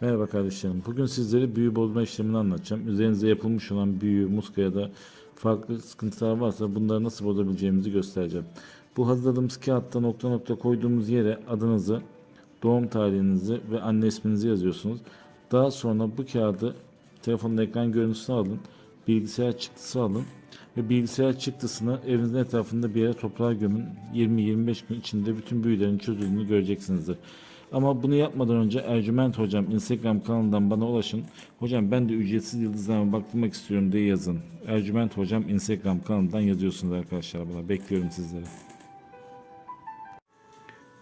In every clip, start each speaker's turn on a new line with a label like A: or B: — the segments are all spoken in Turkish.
A: Merhaba kardeşlerim. Bugün sizlere büyü bozma işlemini anlatacağım. Üzerinize yapılmış olan büyü, muska ya da farklı sıkıntılar varsa bunları nasıl bozabileceğimizi göstereceğim. Bu hazırladığımız kağıtta nokta nokta koyduğumuz yere adınızı, doğum tarihinizi ve anne isminizi yazıyorsunuz. Daha sonra bu kağıdı telefonun ekran görüntüsünü alın, bilgisayar çıktısı alın ve bilgisayar çıktısını evinizin etrafında bir yere toprağa gömün. 20-25 gün içinde bütün büyülerin çözüldüğünü göreceksinizdir. Ama bunu yapmadan önce Ercüment Hocam Instagram kanalından bana ulaşın. Hocam ben de ücretsiz yıldızlarıma baktırmak istiyorum diye yazın. Ercüment Hocam Instagram kanalından yazıyorsunuz arkadaşlar bana. Bekliyorum sizleri.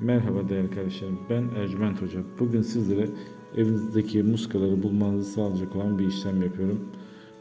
A: Merhaba değerli kardeşlerim. Ben Ercüment Hoca. Bugün sizlere evinizdeki muskaları bulmanızı sağlayacak olan bir işlem yapıyorum.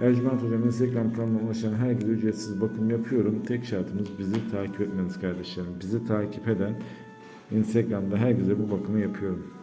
A: Ercüment Hocam Instagram kanalına ulaşan herkese ücretsiz bakım yapıyorum. Tek şartımız bizi takip etmeniz kardeşlerim. Bizi takip eden Instagram'da herkese bu bakımı yapıyorum.